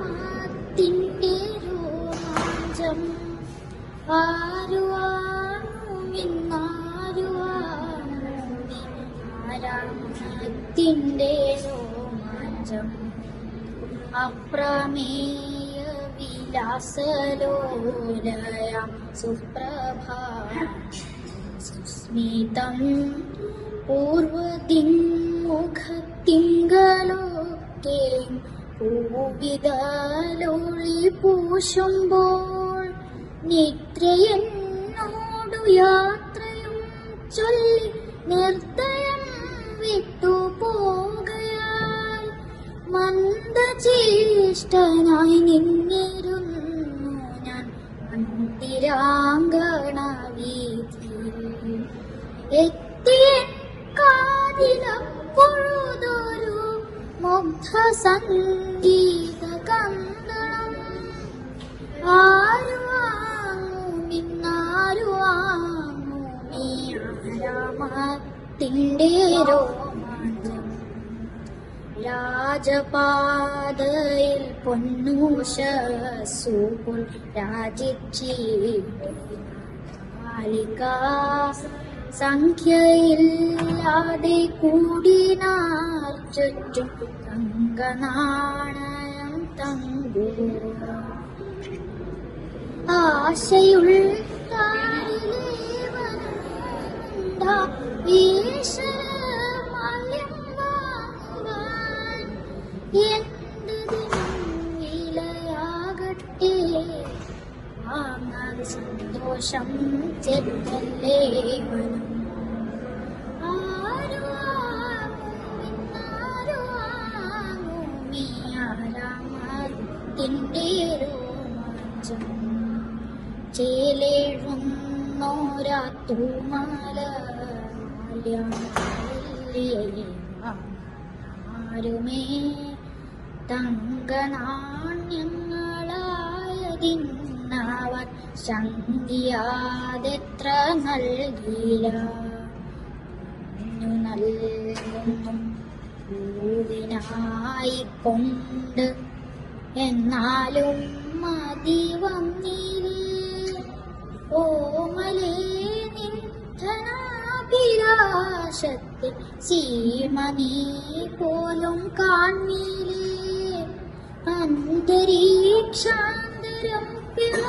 ആരാമത്തിന്റെ രോമാഞ്ചം ആരാമത്തിന്റെ രോമാഞ്ചം അപ്രമേയ വിലാസലോലയം സുപ്രഭാ സുസ്മിതം പൂർവദിങ്മുഖത്തിങ്കലൊക്കെ പൂവിതാലോളി പൂശുമ്പോൾ നിദ്രയെന്നോടു യാത്രയും ചൊല്ലി നിർദ്ദയം വിട്ടുപോകയാൽ മന്ദചേഷ്ടനായി നിന്നിരുന്നു ഞാൻ മന്ദിരാങ്കണ വീതിയിൽ എത്തിയ കാതിലപ്പൊഴുതൊരു മുഗ്ധ സംഗീത കന്ദളം ആരു വാങ്ങൂ നിന്നാരു വാങ്ങൂ നീ ആരാമത്തിന്റെ രോമാഞ്ചം രാജപാതയിൽ പൊന്നൂശൂൽ രാജിച്ചിലിക സംഖ്യയില്ലാതെ കൂടിനാൽ ചുറ്റും തങ്കനാണയം തങ്കൂ ആശയുള്ള വീശമാല്യം വാങ്ങുവാൻ സന്തോഷം ചെത്തല്ലേ മനം ആരു വാങ്ങും ഇന്നാരു തങ്കനാണ്യങ്ങളായതിന്നവൻ ശങ്കിയാതെത്ര നൽകിയില്ല. നൽകുന്നു പൂവിനായിക്കൊണ്ട്. എന്നാലും മതി വന്നില്ലേ ഓമലേ നിധനാഭിലാഷത്തിൽ സീമനീ പോലും കാൺമീലേ. അന്തരീക്ഷാന്തരം Happy